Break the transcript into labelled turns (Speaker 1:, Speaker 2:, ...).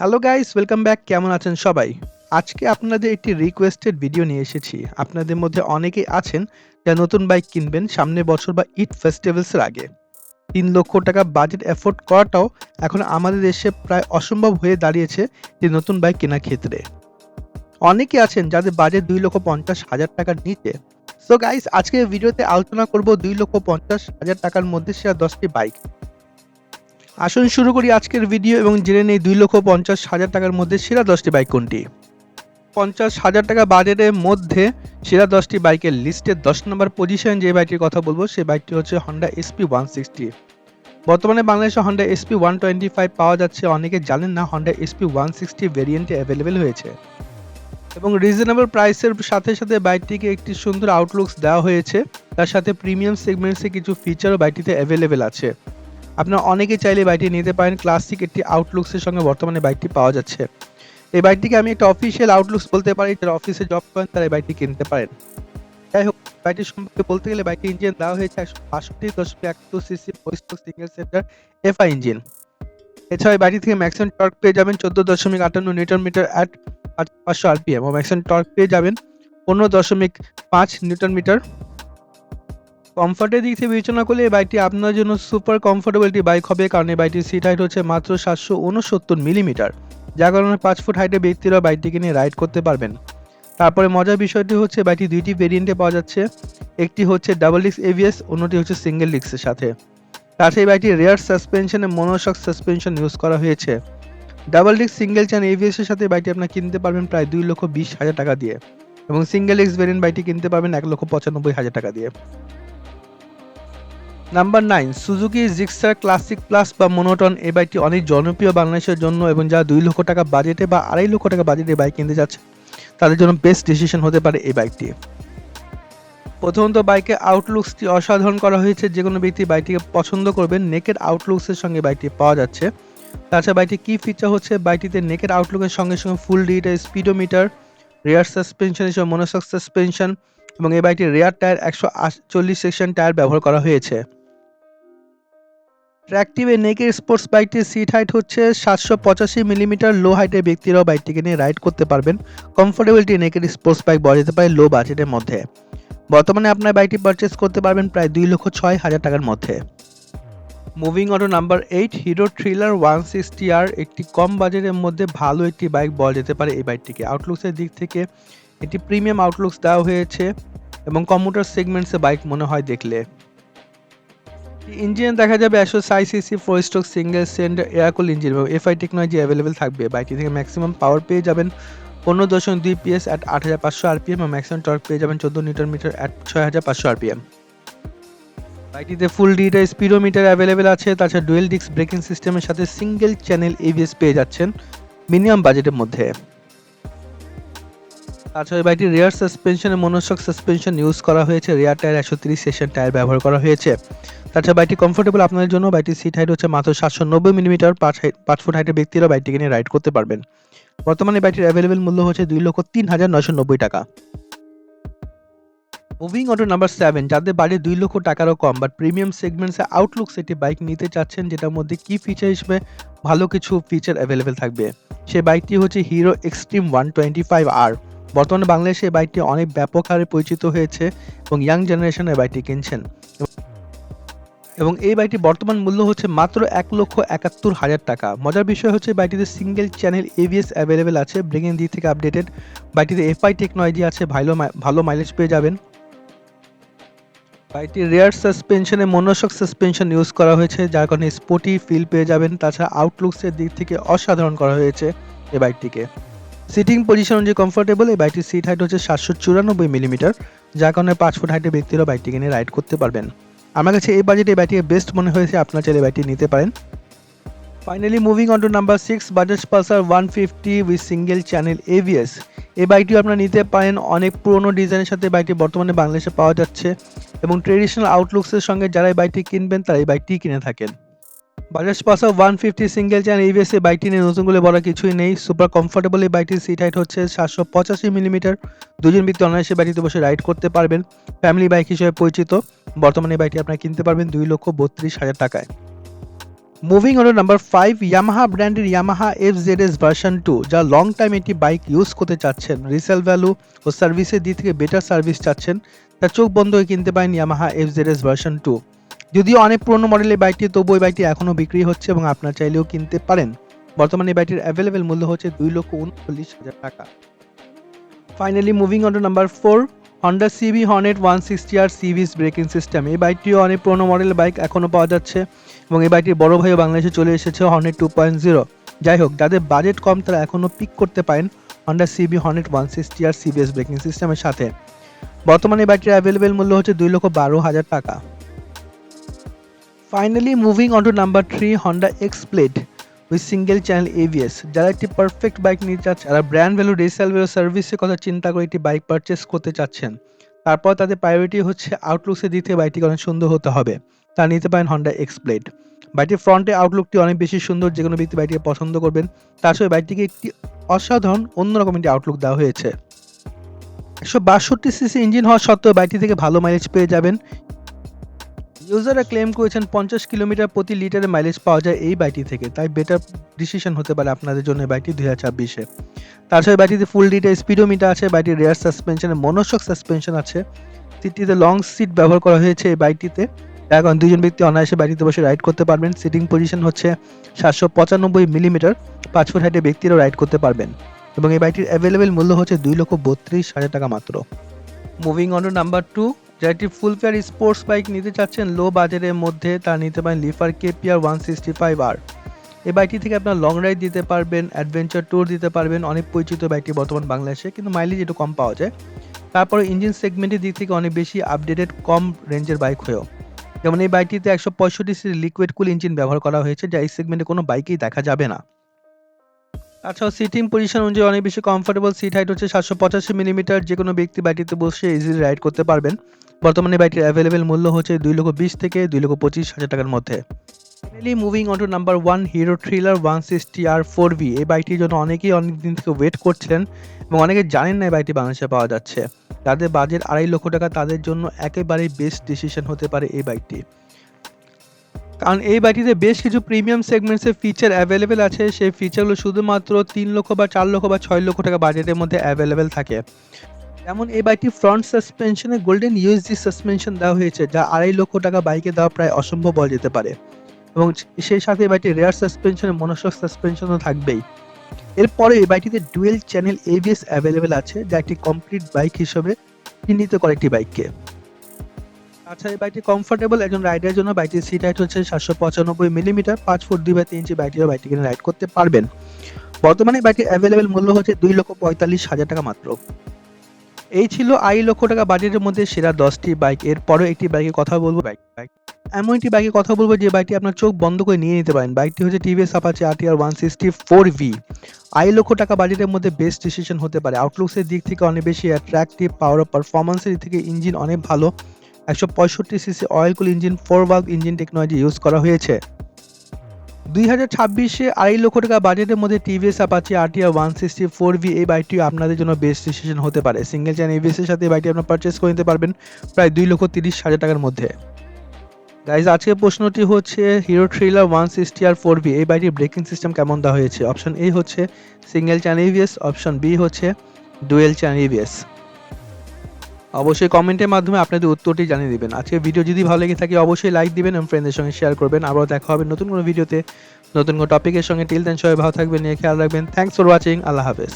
Speaker 1: Hello guys welcome back কেমন আছেন সবাই? আজকে আপনাদের একটি রিকোয়েস্টেড ভিডিও নিয়ে এসেছি। আপনাদের মধ্যে অনেকেই আছেন যা নতুন বাইক কিনবেন সামনের বছর বা ইট ফেস্টিভ্যালসের আগে। তিন লক্ষ টাকা বাজেট অ্যাফোর্ড করাটাও এখন আমাদের দেশে প্রায় অসম্ভব হয়ে দাঁড়িয়েছে যে নতুন বাইক কেনার ক্ষেত্রে। অনেকে আছেন যাদের বাজেট দুই লক্ষ পঞ্চাশ হাজার টাকার নিচে। সো গাইস আজকের ভিডিওতে আলোচনা করব দুই লক্ষ পঞ্চাশ হাজার টাকার মধ্যে সেরা দশটি বাইক আসুন শুরু করি আজকের ভিডিও এবং জেনে নেই দুই লক্ষ পঞ্চাশ হাজার টাকার মধ্যে সেরা দশটি বাইক কোনটি? পঞ্চাশ হাজার টাকা বাজেটের মধ্যে সেরা দশটি বাইকের লিস্টে দশ নম্বর পজিশন যে বাইকটির কথা বলব সেই বাইকটি হচ্ছে হন্ডা এসপি ওয়ান সিক্সটি বর্তমানে বাংলাদেশে Honda SP one twenty five পাওয়া যাচ্ছে, অনেকে জানেন না হন্ডা এসপি ওয়ান সিক্সটি ভেরিয়েন্টে অ্যাভেলেবেল হয়েছে। এবং রিজনেবল প্রাইসের সাথে সাথে বাইকটিকে একটি সুন্দর আউটলুকস দেওয়া হয়েছে, তার সাথে প্রিমিয়াম সেগমেন্টসে কিছু ফিচারও বাইকটিতে অ্যাভেলেবেল আছে। আপনারা অনেকে চাইলে বাইকটি নিতে পারেন। ক্লাসিক একটি আউটলুকসের সঙ্গে বর্তমানে বাইকটি পাওয়া যাচ্ছে। এই বাইকটিকে আমি একটা অফিসিয়াল আউটলুকস বলতে পারি। যারা অফিসে জব করেন, তারা এই বাইকটি কিনতে পারেন। যাই হোক বাইকটি সম্পর্কে বলতে গেলে বাইকটি ইঞ্জিন দেওয়া হয়েছে একশো বাষট্টি দশমিক এক two CC single centre FI engine এছাড়া এই বাইকটি থেকে ম্যাক্সিমাম টর্ক পেয়ে যাবেন চোদ্দ দশমিক আটান্ন নিউটন মিটার অ্যাট পাঁচশো আরপিএম। ও ম্যাক্সিমাম টর্ক পেয়ে যাবেন পনেরো দশমিক পাঁচ নিউটন মিটার কমফর্টের দিক থেকে বিবেচনা করলে এই বাইকটি আপনার জন্য সুপার কমফোর্টেবল একটি বাইক হবে। কারণ এই বাইকটির সিট হাইট হচ্ছে মাত্র সাতশো উনসত্তর মিলিমিটার যার কারণে পাঁচ ফুট হাইটে ব্যক্তিরা বাইকটিকে নিয়ে রাইড করতে পারবেন। তারপরে মজার বিষয়টি হচ্ছে বাইকটি দুইটি ভেরিয়েন্টে পাওয়া যাচ্ছে। একটি হচ্ছে ডাবল ডিক্স এভিএস অন্যটি হচ্ছে সিঙ্গেল ডিক্সের সাথে। তাছাড়া এই বাইকটি রেয়ার সাসপেনশনে মনোশক সাসপেনশন ইউজ করা হয়েছে। ডাবল ডিক্স সিঙ্গেল চ্যান এভিএস এর সাথে বাইকটি আপনার কিনতে পারবেন প্রায় দুই লক্ষ বিশ হাজার টাকা দিয়ে। এবং সিঙ্গেল ডিক্স ভেরিয়েন্ট বাইকটি কিনতে পারবেন এক লক্ষ পঁচানব্বই হাজার টাকা দিয়ে। Number nine Suzuki Gixxer classic plus বা মোনোটন এই বাইকটি অনেক জনপ্রিয় বাংলাদেশের জন্য এবং যারা দুই লক্ষ টাকা বাজেটে বা আড়াই লক্ষ টাকা বাজেটে বাইক কিনতে যাচ্ছে, তাদের জন্য বেস্ট ডিসিশন হতে পারে এই বাইকটি প্রথমত বাইকে আউটলুকসটি অসাধারণ করা হয়েছে, যে কোনো ব্যক্তি বাইকটিকে পছন্দ করবেন নেকের আউটলুকসের সঙ্গে বাইকটি পাওয়া যাচ্ছে। তাছাড়া বাইকটি কী ফিচার হচ্ছে? বাইকটিতে নেকের আউটলুকের সঙ্গে সঙ্গে full digital speedometer rear suspension হিসেবে মনোসক সাসপেনশন এবং এই বাইকটির রেয়ার টায়ার একশো আটচল্লিশ সেকশন টায়ার ব্যবহার করা হয়েছে। ট্র্যাকটিভে নেকের স্পোর্টস বাইকটির সিট হাইট হচ্ছে সাতশো পঁচাশি মিলিমিটার লো হাইটের ব্যক্তিরাও বাইকটিকে নিয়ে রাইড করতে পারবেন। কমফোর্টেবিলিটি নেকের স্পোর্টস বাইক বলা যেতে পারে লো বাজেটের মধ্যে। বর্তমানে আপনার বাইকটি পারচেস করতে পারবেন প্রায় দুই লক্ষ ছয় হাজার টাকার মধ্যে। Moving onto number eight Hero thriller one sixty R একটি কম বাজেটের মধ্যে ভালো একটি বাইক বলা যেতে পারে এই বাইকটিকে আউটলুকসের দিক থেকে এটি প্রিমিয়াম আউটলুকস দেওয়া হয়েছে এবং কম্পিউটার সেগমেন্টসে বাইক মনে হয় দেখলে। ইঞ্জিনে দেখা যাবে একশো সাই CC four stroke single cylinder air cool engine এবং এফআই টেকনোলজি অ্যাভেলেবেল থাকবে। বাইকটি থেকে ম্যাক্সিমাম পাওয়ার পেয়ে যাবেন পনেরো দশমিক দুই পিএস অ্যাট আট হাজার পাঁচশো আরপিএম এবং ম্যাক্সিমাম টর্ক পেয়ে যাবেন চোদ্দ নিউটন মিটার অ্যাট ছয় হাজার পাঁচশো আরপিএম বাইকটিতে ফুল ডিটা স্পিডোমিটার অ্যাভেলেবেল আছে, তাছাড়া ডুয়েল ডিস্ক ব্রেকিং সিস্টেমের সাথে সিঙ্গেল চ্যানেল এভিএস পেয়ে যাচ্ছেন মিনিমাম বাজেটের মধ্যে। তাছাড়া বাইকটি রেয়ার সাসপেনশনে মনোশক সাসপেনশন ইউজ করা হয়েছে রেয়ার টায়ার একশো তিরিশ সেশন টায়ার ব্যবহার করা হয়েছে। তাছাড়া বাইকটি কমফোর্টেবল আপনাদের জন্য? বাইকটির সিট হাইট হচ্ছে মাত্র সাতশো নব্বই মিলিমিটার পাঁচ ফুট হাইটের ব্যক্তিরা বাইকটিকে নিয়ে রাইড করতে পারবেন। বর্তমানে বাইকটির অ্যাভেলেবেল মূল্য হচ্ছে দুই লক্ষ তিন হাজার নশো নব্বই টাকা। মুভিং অটো নাম্বার সেভেন যাদের বাজেট দুই লক্ষ টাকারও কম বাট প্রিমিয়াম সেগমেন্টসে আউটলুক সেটি বাইক নিতে চাচ্ছেন, যেটার মধ্যে কি ফিচার হিসেবে ভালো কিছু ফিচার অ্যাভেলেবেল থাকবে? সেই বাইকটি হচ্ছে Hero Xtreme one twenty five R বর্তমানে বাংলাদেশে এই বাইকটি অনেক ব্যাপক হারে পরিচিত হয়েছে এবং ইয়াং জেনারেশনের বাইকটি কিনছেন। এবং এই বাইকটি বর্তমান মূল্য হচ্ছে মাত্র এক লক্ষ একাত্তর হাজার টাকা। মজার বিষয় হচ্ছে বাইকটিতে সিঙ্গেল চ্যানেল এভিএস অ্যাভেলেবেল আছে। ব্রেকিং দিক থেকে আপডেটেড বাইকটিতে এফআই টেকনোলজি আছে, ভালো ভালো মাইলেজ পেয়ে যাবেন। বাইকটি রেয়ার সাসপেনশনে মনোশক সাসপেনশন ইউজ করা হয়েছে, যার কারণে স্পোর্টি ফিল পেয়ে যাবেন। তাছাড়া আউটলুকসের দিক থেকে অসাধারণ করা হয়েছে এই বাইকটিকে সিটিং পজিশন অনুযায়ী কমফোর্টেবল এই বাইকটির সিট হাইট হচ্ছে সাতশো চুরানব্বই মিলিমিটার যার কারণে পাঁচ ফুট হাইটের ব্যক্তিরা বাইকটিকে নিয়ে রাইড করতে পারবেন। আমার কাছে এই বাজেটে এই ব্যাটিকে বেস্ট মনে হয়েছে, আপনার চাইলে ব্যাটি নিতে পারেন। Finally moving on to number six Bajaj Pulsar one fifty with single channel ABS এই বাইকটিও আপনারা নিতে পারেন, অনেক পুরনো ডিজাইনের সাথে বাইকটি বর্তমানে বাংলাদেশে পাওয়া যাচ্ছে। এবং ট্রেডিশনাল আউটলুকসের সঙ্গে যারা এই বাইকটি কিনবেন, তারা এই বাইকটি কিনে থাকেন। Bajaj Pulsar one fifty single channel ABS এই বাইকটি নিয়ে নতুন করে বলা কিছুই নেই। সুপার কমফোর্টেবল এই বাইকটির সিট হাইট হচ্ছে সাতশো পঁচাশি মিলিমিটার দুজন ব্যক্তি অনায়াসে বাইকটিতে বসে রাইড করতে পারবেন। ফ্যামিলি বাইক হিসেবে পরিচিত। বর্তমানে এই বাইকটি আপনারা কিনতে পারবেন দুই লক্ষ বত্রিশ হাজার টাকায়। Moving on number five Yamaha ব্র্যান্ডের Yamaha F Z S version two যা লং টাইম একটি বাইক ইউজ করতে চাচ্ছেন। রিসেল ভ্যালু ও সার্ভিসের দিক থেকে বেটার সার্ভিস চাচ্ছেন। তা চোখ বন্ধ হয়ে কিনতে পারেন Yamaha F Z S version two যদিও অনেক পুরনো মডেলের বাইকটি তবু ওই বাইকটি এখনও বিক্রি হচ্ছে এবং আপনার চাইলেও কিনতে পারেন। বর্তমানে এই বাইকটির অ্যাভেলেবেল মূল্য হচ্ছে দুই লক্ষ উনচল্লিশ হাজার টাকা। Finally moving on to number four Honda CB Hornet one sixty R সিভিস braking system এই বাইকটিও অনেক পুরনো মডেলের বাইক এখনও পাওয়া যাচ্ছে এবং এই বাইকটির বড় ভাইও বাংলাদেশে চলে এসেছে হর্নেট টু পয়েন্ট জিরো যাই হোক, যাদের বাজেট কম তারা এখনও পিক করতে পারেন Honda CB Hornet one sixty R CBS braking সিস্টেমের সাথে। বর্তমানে এই বাইকটির অ্যাভেলেবেল মূল্য হচ্ছে দুই লক্ষ বারো হাজার টাকা। Finally moving to number three Honda X Blade with single channel ABS যারা একটি পারফেক্ট বাইক নিতে চাচ্ছে, যারা ব্র্যান্ড ভ্যালু রিসেল ভ্যালু সার্ভিসের কথা চিন্তা করে একটি বাইক পারচেস করতে চাচ্ছেন, তারপর তাদের প্রায়োরিটি হচ্ছে আউটলুকসের দিক থেকে বাইকটি অনেক সুন্দর হতে হবে। তা নিতে পারেন হন্ডা এক্স প্লেট বাইকটির ফ্রন্টে আউটলুকটি অনেক বেশি সুন্দর যে কোনো ব্যক্তি বাইকটিকে পছন্দ করবেন। তার সঙ্গে বাইকটিকে একটি অসাধারণ, অন্যরকম একটি আউটলুক দেওয়া হয়েছে। একশো বাষট্টি সিসি ইঞ্জিন হওয়া সত্ত্বেও বাইকটি থেকে ভালো মাইলেজ পেয়ে যাবেন। ইউজাররা ক্লেম করেছেন পঞ্চাশ কিলোমিটার প্রতি লিটারে মাইলেজ পাওয়া যায় এই বাইকটি থেকে। তাই বেটার ডিসিশন হতে পারে আপনাদের জন্য এই বাইকটি দুই হাজার ছাব্বিশে। তাছাড়া বাইকটিতে ফুল ডিটেল স্পিডোমিটার আছে বাইকটির রেয়ার সাসপেনশনের মনোশক সাসপেনশন আছে। সিটটিতে লং সিট ব্যবহার করা হয়েছে এই বাইকটিতে এখন দুজন ব্যক্তি অনায়াসে বাইকটিতে বসে রাইড করতে পারবেন। সিটিং পজিশন হচ্ছে সাতশো পঁচানব্বই মিলিমিটার পাঁচ ফুট হাইটে ব্যক্তিরাও রাইড করতে পারবেন। এবং এই বাইকটির অ্যাভেলেবেল মূল্য হচ্ছে দুই লক্ষ বত্রিশ হাজার টাকা মাত্র। Moving on to number two যারা একটি ফুল ফেয়ার স্পোর্টস বাইক নিতে চাচ্ছেন লো বাজেটের মধ্যে, তা নিতে পারেন Lifan KPR one sixty five R. এই বাইকটি থেকে আপনার লং রাইড দিতে পারবেন, অ্যাডভেঞ্চার ট্যুর দিতে পারবেন, অনেক পরিচিত বাইকটি বর্তমান বাংলাদেশে, কিন্তু মাইলেজ একটু কম পাওয়া যায়। তারপরে ইঞ্জিন সেগমেন্টের দিক থেকে অনেক বেশি আপডেটেড কম রেঞ্জের বাইক হয়েও। যেমন এই বাইকটিতে একশো পঁয়ষট্টি সির লিকুইড কুল ইঞ্জিন ব্যবহার করা হয়েছে, যা এই সেগমেন্টে কোনো বাইকেই দেখা যাবে না। তাছাড়াও সিটিং পজিশন অনুযায়ী অনেক বেশি কমফোর্টেবল সিট হাইট হচ্ছে সাতশো পঁচাশি মিলিমিটার যে কোনো ব্যক্তি বাইকটিতে বসে ইজিলি রাইড করতে পারবেন। বর্তমানে বাইকটির অ্যাভেলেবেল মূল্য হচ্ছে দুই লক্ষ বিশ থেকে দুই লক্ষ পঁচিশ হাজার টাকার মধ্যে। Finally moving on to number one Hero thriller one sixty R four V এই বাইকটির জন্য অনেকেই অনেক দিন থেকে ওয়েট করছিলেন এবং অনেকে জানেন না এই বাইকটি বাংলাদেশে পাওয়া যাচ্ছে। যাদের বাজেট আড়াই লক্ষ টাকা, তাদের জন্য একেবারেই বেস্ট ডিসিশন হতে পারে এই বাইকটি কারণ এই বাইকটিতে বেশ কিছু প্রিমিয়াম সেগমেন্টসের ফিচার অ্যাভেলেবেল আছে। সেই ফিচারগুলো শুধুমাত্র তিন লক্ষ বা চার লক্ষ বা ছয় লক্ষ টাকা বাজেটের মধ্যে অ্যাভেলেবেল থাকে। যেমন এই বাইকটি ফ্রন্ট সাসপেনশনে গোল্ডেন ইউএসডি সাসপেনশন দেওয়া হয়েছে, যা আড়াই লক্ষ টাকা বাইকে দেওয়া প্রায় অসম্ভব বলা যেতে পারে। এবং সেই সাথে এই বাইকটি রেয়ার সাসপেনশনে মনোসক সাসপেনশনও থাকবেই। এরপরে এই বাইকটিতে ডুয়েল চ্যানেল এবিএস অ্যাভেলেবেল আছে, যা একটি কমপ্লিট বাইক হিসেবে চিহ্নিত করে একটি বাইককে আচ্ছা এই বাইকটি কমফোর্টেবল একজন রাইডারের জন্য। বাইকটির সিট হাইট হচ্ছে সাতশো পঁচানব্বই মিলিমিটার পাঁচ ফুট দুই বাই তিন ইঞ্চি বাইকটিও বাইকটি কিনে রাইড করতে পারবেন। বর্তমানে বাইকটির অ্যাভেলেবেল মূল্য হচ্ছে দুই লক্ষ পঁয়তাল্লিশ হাজার টাকা মাত্র। এই ছিল আড়াই লক্ষ টাকা বাজেটের মধ্যে সেরা দশটি বাইক এরপরেও একটি বাইকের কথা বলব। বাইক বাইক এমন একটি বাইকের কথা বলব যে বাইকটি আপনার চোখ বন্ধ করে নিয়ে নিতে পারেন। বাইকটি হচ্ছে TVS Apache RTR one sixty four V আড়াই লক্ষ টাকা বাজেটের মধ্যে বেস্ট ডিসিশন হতে পারে। আউটলুকসের দিক থেকে অনেক বেশি অ্যাট্রাকটিভ পাওয়ার পারফরমেন্সের দিক থেকে ইঞ্জিন অনেক ভালো। একশো পঁয়ষট্টি CC oil cool engine four bulb engine technology use করা হয়েছে। দুই হাজার ছাব্বিশে আড়াই লক্ষ টাকা বাজেটের মধ্যে TVS Apache RTR one sixty four V এই বাইকটি আপনাদের জন্য বেস্ট ডিসিশন হতে পারে। সিঙ্গেল চ্যান এভিএস সাথে এই বাইকটি আপনার পারচেস করে নিতে পারবেন প্রায় দুই লক্ষ তিরিশ হাজার টাকার মধ্যে। গাইজ আজকের প্রশ্নটি হচ্ছে Hero thriller one sixty R four V এই বাইকটির ব্রেকিং সিস্টেম কেমন দেওয়া হয়েছে? অপশন এ হচ্ছে single channel ABS option B হচ্ছে ডুয়েল চ্যান এভিএস অবশ্যই কমেন্টের মাধ্যমে আপনাদের উত্তরটি জানিয়ে দিবেন। আজকের ভিডিও যদি ভালো লেগে থাকে, অবশ্যই লাইক দিবেন এবং ফ্রেন্ডের সঙ্গে শেয়ার করবেন। আবারও দেখা হবে নতুন কোনো ভিডিওতে। নতুন কোনো টপিকের সঙ্গে। টিল দেন সবাই ভালো থাকবেন, নিয়ে খেয়াল রাখবেন। থ্যাংকস ফর ওয়াচিং আল্লাহ হাফেজ।